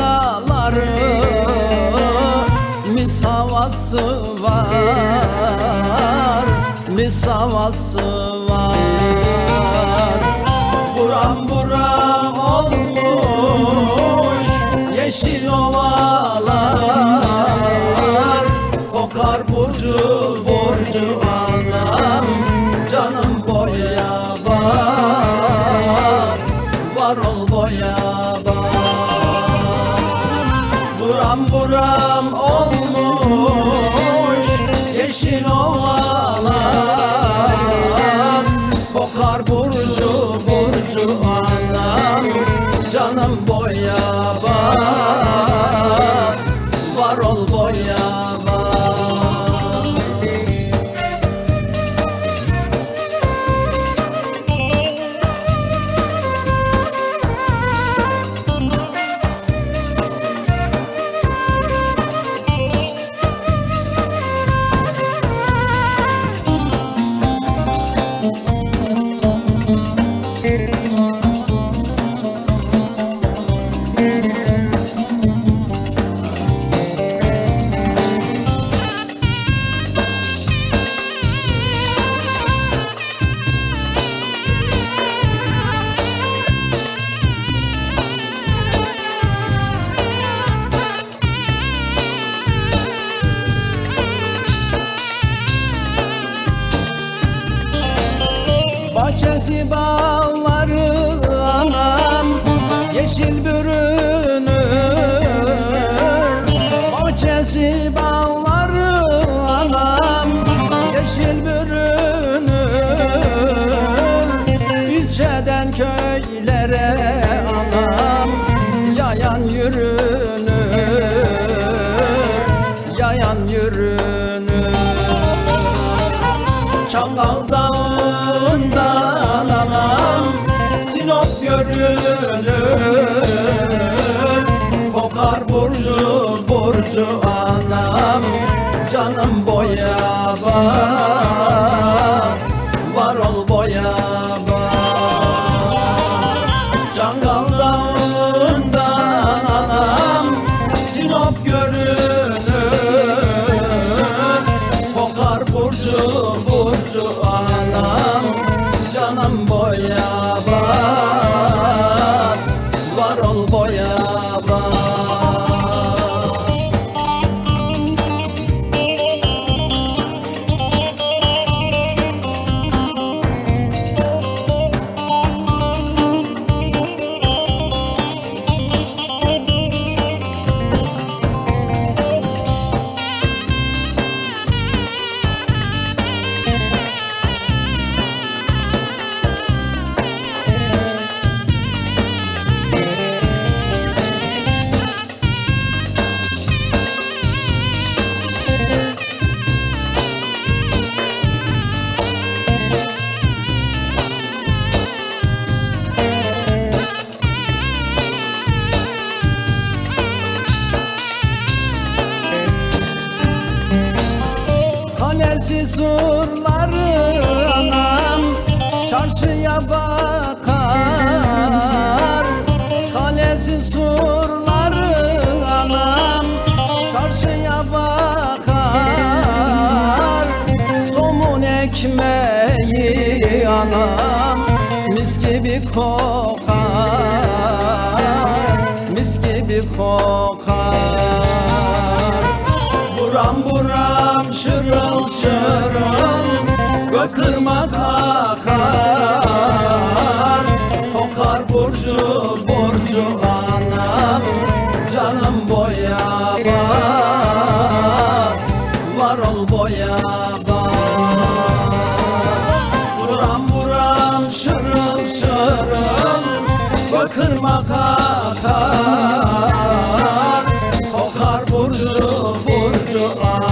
sevdaları Mis havası var Mis havası var. Buram buram olmuş Yeşil ovalar. Kokar burcu canım boya Bahçesi bağları Sinop ol surları anam. Çarşıya bakar Kalesi surları anam. Çarşıya bakar Somun ekmeği anam. Mis gibi kokar Mis gibi kokar Buram buram şırıl şırıl Gökırmak akar. Kokar burcu burcu anam Canım boya var. Var ol boya var. Buram buram şırıl şırıl Gökırmak akar your arms.